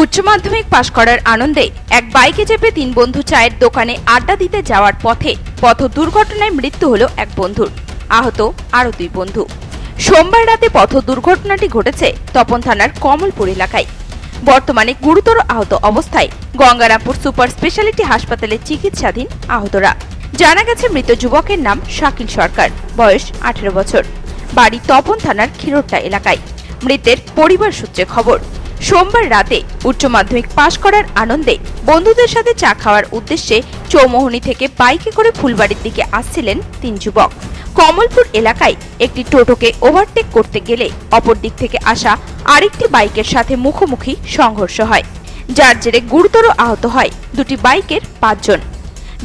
উচ্চ মাধ্যমিক পাশ করার আনন্দে এক বাইকে চেপে তিন বন্ধু চায়ের দোকানে আড্ডা দিতে যাওয়ার পথে পথ দুর্ঘটনায় মৃত্যু হলো এক বন্ধুর। আহত আরও দুই বন্ধু। সোমবার রাতে পথ দুর্ঘটনাটি ঘটেছে তপন থানার কমলপুর এলাকায়। বর্তমানে গুরুতর আহত অবস্থায় গঙ্গারামপুর সুপার স্পেশালিটি হাসপাতালে চিকিৎসাধীন আহতরা। জানা গেছে, মৃত যুবকের নাম শাকিল সরকার, বয়স আঠেরো বছর। বাড়ি তপন থানার খিরোট্টা এলাকায়। মৃতের পরিবার সূত্রে খবর। সোমবার রাতে উচ্চ মাধ্যমিক পাশ করার আনন্দে বন্ধুদের সাথে চা খাওয়ার উদ্দেশ্যে চৌমোহনী থেকে বাইকে করে ফুলবাড়ির দিকে আসছিলেন তিন যুবক। কমলপুর এলাকায় একটি টোটোকে ওভারটেক করতে গেলে অপর দিক থেকে আসা আরেকটি বাইকের সাথে মুখোমুখি সংঘর্ষ হয়, যার জেরে গুরুতর আহত হয় দুটি বাইকের পাঁচজন।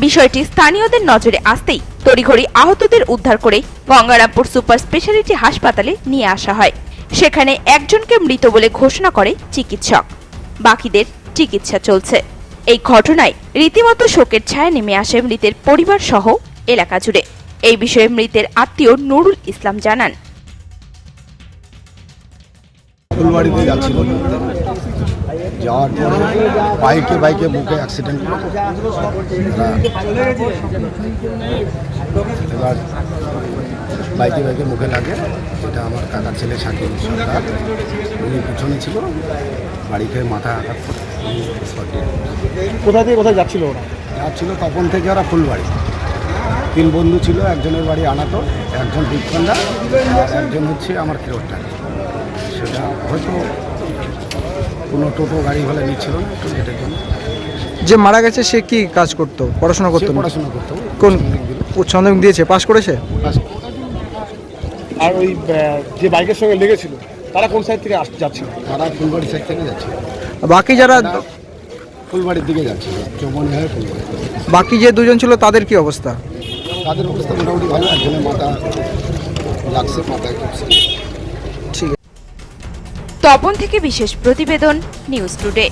বিষয়টি স্থানীয়দের নজরে আসতেই তড়িঘড়ি আহতদের উদ্ধার করে গঙ্গারামপুর সুপার স্পেশালিটি হাসপাতালে নিয়ে আসা হয়। সেখানে একজনকে মৃত বলে ঘোষণা করে চিকিৎসক। বাকিদের চিকিৎসা চলছে। এই ঘটনায় রীতিমতো শোকের ছায়া নেমে আসে মৃতের পরিবার সহ এলাকা জুড়ে। এই বিষয়ে মৃতের আত্মীয় নুরুল ইসলাম জানান। যাওয়ার পরে বাইকে বাইকে অ্যাক্সিডেন্ট এবার বাইকে বাইকে মুখে লাগে। এটা আমার কাকার ছেলে শাকিল সরকার। উনি পিছনে ছিল। বাড়ি খেয়ে মাথা আঘাত কোথা থেকে কোথায় যাচ্ছিল ওরা? যাচ্ছিল তখন থেকে ওরা ফুলবাড়ি। তিন বন্ধু ছিল একজনের বাড়ি আনাতো একজন বিক্ষন্দা আর একজন হচ্ছে আমার কিরোটটা সেটা হয়তো কোনো টোটো গাড়ি হলে নিচ্ছিল না একটু যেটার জন্য যে মারা গেছে সে কি কাজ করতো? পড়াশোনা করতো পড়াশোনা করতো। কোন উচ্চ মাধ্যমিক দিয়েছে? পাশ করেছে? বাস- আর ওই যে বাইকের সঙ্গে লেগেছিল তারা কোন সাইড থেকে আস- যাচ্ছিল? তারা ফুলবাড়ি সাইড থেকে যাচ্ছে বাকি যারা ফুলবাড়ির দিকে যাচ্ছে চৌমনি হয়ে ফুলবাড়ি। বাকি যে দুজন ছিল তাদের কি অবস্থা? তাদের অবস্থা মোটামুটি ভালো একজনের মাথা লাগছে মাথায় করছে ঠিক তপন থেকে বিশেষ প্রতিবেদন নিউজ টুডে।